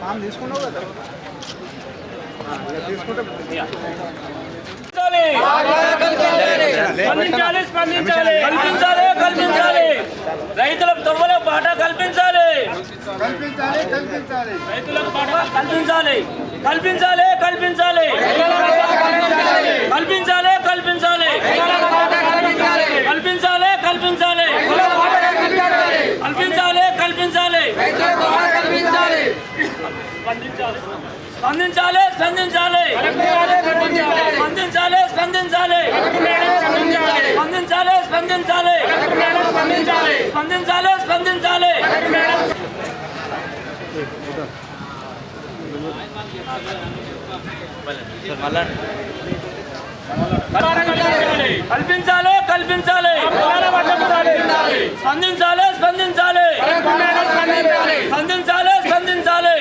Form తీసుకున్నావు కదా? స్పందించాలి. స్పందించాలి కల్పించాలి కల్పించాలి. రైతులకు తొవ్వల పాట కల్పించాలి. కల్పించాలి కల్పించాలి. రైతులకు పాట కల్పించాలి. కల్పించాలి కల్పించాలి. కల్పించాలి. కల్పించాలి కల్పించాలి కల్పించాలి కల్పించాలి కల్పించాలి స్పందించాలి స్పందించాలి స్పందించాలి. స్పందించాలి స్పందించాలి. స్పందించాలి స్పందించాలి. స్పందించాలి. స్పందించాలి కల్పించాలి. కల్పించాలి. స్పందించాలి స్పందించాలి స్పందించాలి స్పందించాలి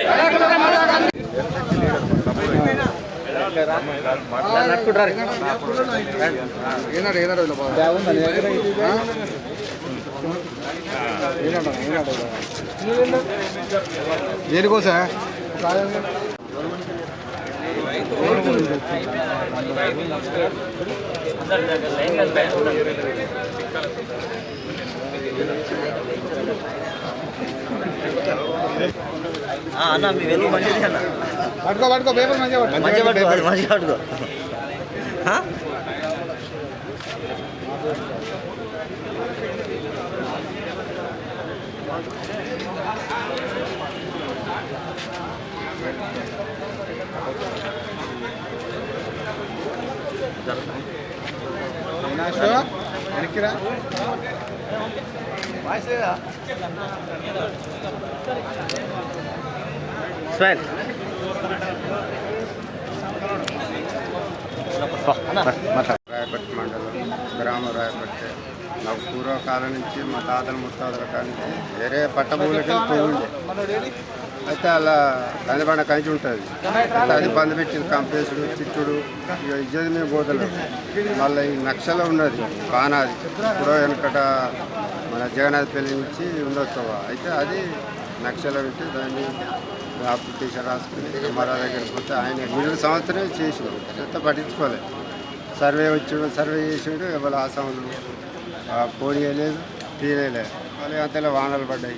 ఏనాడు ఏనాడు ఇలా అన్న మీ వెలుగు మంచిది అన్న. పట్టుకో పట్టుకో పేపర్ మంచిగా పట్టుకో. మంచిగా పట్టుకో మంచిగా పట్టుకో. వెనక్కిరా. స్వైన్. రాయపట్ మండలం గ్రామ రాయపట్టి నాకు పూర్వకాలం నుంచి మా తాతల ముత్తాతల కానీ వేరే పట్టభూములకి పోయిండే అయితే అలా కందిబండ కంచి ఉంటుంది అది బంద్ పెట్టింది కంపేసుడు చిట్టుడు ఇక ఇజ్జది మేము పోతలు మళ్ళీ ఈ నక్షల ఉన్నది బాణాది. ఇప్పుడు వెనుకట మన జగన్నాథపల్లి నుంచి ఉండొచ్చు అయితే అది నక్షల పెట్టి దాన్ని అప్లికేషన్ రాసుకుని మరా దగ్గరికి పోతే ఆయన నిన్న సంవత్సరమే చేసినాం ఎంత పట్టించుకోలేదు సర్వే వచ్చాడు సర్వే చేసాడు ఎవరు ఆసాములు పోనీయలేదు తీయలేదు మళ్ళీ అంతలో వానలు పడ్డాయి.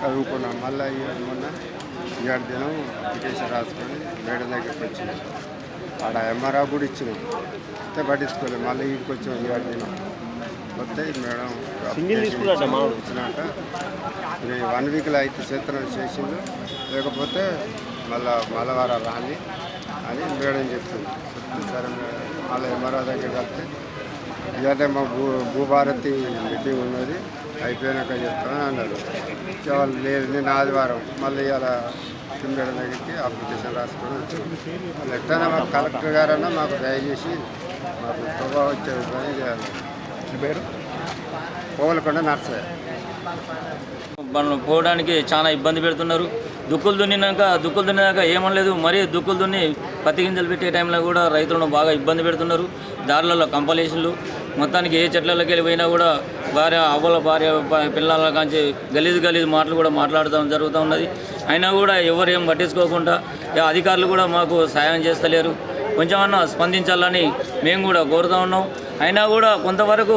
చదువుకున్నాం. మళ్ళీ ఈ మొన్న ఏడు దినం అప్లికేషన్ రాసుకొని మేడం దగ్గరికి వచ్చినాం. ఆడ ఎంఆర్ఆ కూడా ఇచ్చినాం. అయితే పట్టించుకోలేదు మళ్ళీ ఇంటికి వచ్చాం ఏడు దినం. వస్తే ఈ మేడం మావాడు. ఇచ్చినాక. ఇది వన్ వీక్లో అయితే చేతనం చేసిండు. లేకపోతే మళ్ళా మలవార రాని అని మేడం చెప్తుంది చెప్తే సరే మేడం మళ్ళీ ఎంఆర్ఓ దగ్గర వెళ్తే ఇదే మా భూ భూభారతి మీటింగ్ ఉన్నది. అయిపోయినాక చెప్తామని అన్నారు. వాళ్ళు లేదు నేను ఆదివారం మళ్ళీ ఇలా మేడం దగ్గరికి అప్లికేషన్ రాసుకొని వచ్చాం వాళ్ళు ఎట్లయినా మాకు కలెక్టర్ గారన్నా మాకు దయచేసి మాకు త్వరగా వచ్చే పని చేయాలి. పేరు? పోవలకొండ నర్సయ్య. మనం పోవడానికి చాలా ఇబ్బంది పెడుతున్నారు. దుక్కులు దున్నినాక దుక్కులు దున్నినాక ఏమనలేదు. మరీ దుక్కులు దున్ని పత్తి గింజలు పెట్టే టైంలో కూడా రైతులను బాగా ఇబ్బంది పెడుతున్నారు. దారులలో కంపలేషన్లు. మొత్తానికి ఏ చెట్లలోకి వెళ్ళిపోయినా కూడా భార్య అవ్వల భార్య పిల్లల కాంచి గలీజు గలీజు మాటలు కూడా మాట్లాడడం జరుగుతూ ఉన్నది. అయినా కూడా ఎవరు ఏం పట్టించుకోకుండా అధికారులు కూడా మాకు సాయం చేస్తలేరు. కొంచెమన్నా స్పందించాలని మేము కూడా కోరుతూ ఉన్నాం. అయినా కూడా కొంతవరకు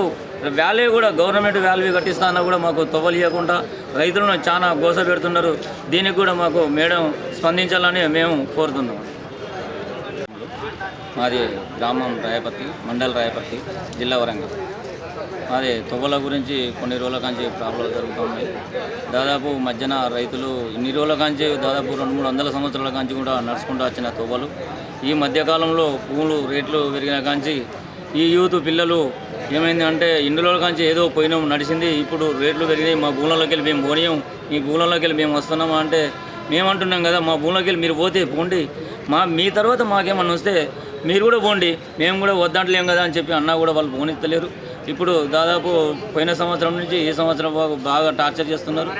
వ్యాల్యూ కూడా గవర్నమెంట్ వాల్యూ కట్టిస్తానో కూడా మాకు తవ్వలియకుండా రైతులను చాలా గోస పెడుతున్నారు. దీనికి కూడా మాకు మేడం స్పందించాలని మేము కోరుతున్నాం. మాది గ్రామం రాయపర్తి మండల్ రాయపర్తి జిల్లా వరంగల్. మాది తొవ్వల గురించి కొన్ని రోజుల కాంచి ప్రాబ్లం జరుగుతూ ఉన్నాయి దాదాపు మధ్యన రైతులు ఇన్ని రోజుల కాంచి దాదాపు రెండు మూడు వందల సంవత్సరాల కాంచి కూడా నడుచుకుంటూ వచ్చిన తొవ్వలు ఈ మధ్యకాలంలో పువ్వులు రేట్లు పెరిగిన కాంచి ఈ యూత్ పిల్లలు ఏమైంది అంటే ఇన్ని కాంచి ఏదో పోయినాం నడిచింది ఇప్పుడు రేట్లు పెరిగినాయి మా భూములలోకి వెళ్ళి మేము పోనీయం ఈ భూములలోకి వెళ్ళి మేము వస్తున్నామా అంటే మేమంటున్నాం కదా మా భూములకి వెళ్ళి మీరు పోతే పోండి. మా మీ తర్వాత మాకేమన్నా వస్తే మీరు కూడా పోండి మేము కూడా వద్దంటలేం కదా అని చెప్పి అన్నా కూడా వాళ్ళు పోనిస్తలేరు ఇప్పుడు దాదాపు పోయిన సంవత్సరం నుంచి ఈ సంవత్సరం బాగా టార్చర్ చేస్తున్నారు.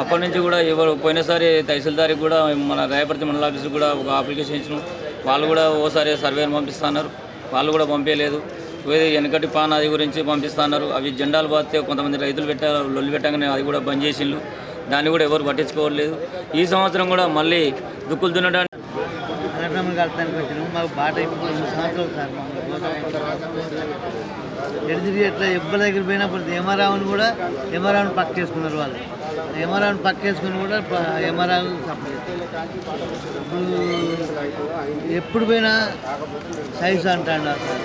అప్పటి నుంచి కూడా ఎవరు పోయినసారి తహసీల్దారికి కూడా మన రాయపర్తి మండల ఆఫీస్కి కూడా ఒక అప్లికేషన్ ఇచ్చినాం. వాళ్ళు కూడా ఓసారి సర్వేని పంపిస్తున్నారు. వాళ్ళు కూడా పంపించలేదు ఏది వెనకటి పానాది గురించి పంపిస్తున్నారు అవి జెండాలు బాస్తే కొంతమంది రైతులు పెట్టారు లొల్లి పెట్టగానే అది కూడా బంద్ చేసిండ్రు. దాన్ని కూడా ఎవరు పట్టించుకోవట్లేదు. ఈ సంవత్సరం కూడా మళ్ళీ దుక్కులు దున్నడానికి మాకు బాట ఇప్పుడు ఎట్లా ఎవ్వరి దగ్గర పోయినప్పుడు యమరావుని కూడా యమరావుని పక్క చేసుకున్నారు వాళ్ళు. యమరావుని పక్కేసుకుని కూడా యమరావు సపోర్ట్ ఇప్పుడు ఎప్పుడు పోయినా సైజు అంటాడు సార్?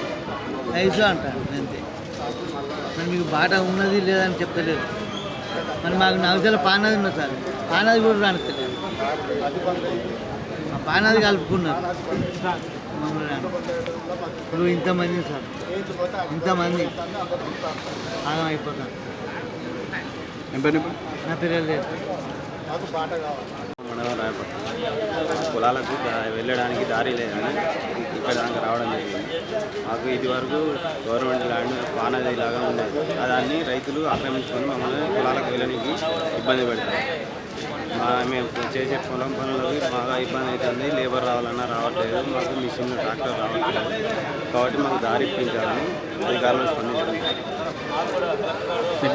సైజు అంటాడు అంతే. మరి మీకు బాట ఉన్నది లేదని చెప్తలేదు మరి మాకు నవసల పానాది ఉన్నది సార్. పానాది కూడా రానిస్తలేదు. ఆ పానాది కలుపుకున్నారు. మమ్మల్ని ఇప్పుడు ఇంతమంది సార్. ఇంతమంది. ఆగం అయిపోతారు. నీ పిల్లలు లేదు దా- వెళ్ళడానికి దారి లేదని ఇక్కడ దాకా రావడం జరిగింది. మాకు ఇది వరకు గవర్నమెంట్ ల్యాండ్ పానది లాగా ఉండేది. ఆ దాన్ని రైతులు ఆక్రమించుకొని మమ్మల్ని పొలాలకు వెళ్ళడానికి ఇబ్బంది పెడతారు. మా మేము చేసే పొలం పనులకి బాగా ఇబ్బంది అవుతుంది. లేబర్ రావాలన్నా రావట్లేదు. మాకు మిషన్ ట్రాక్టర్ రావట్లేదు. కాబట్టి మాకు దారి ఇప్పించాలని అధికారులు స్పందించడం నీ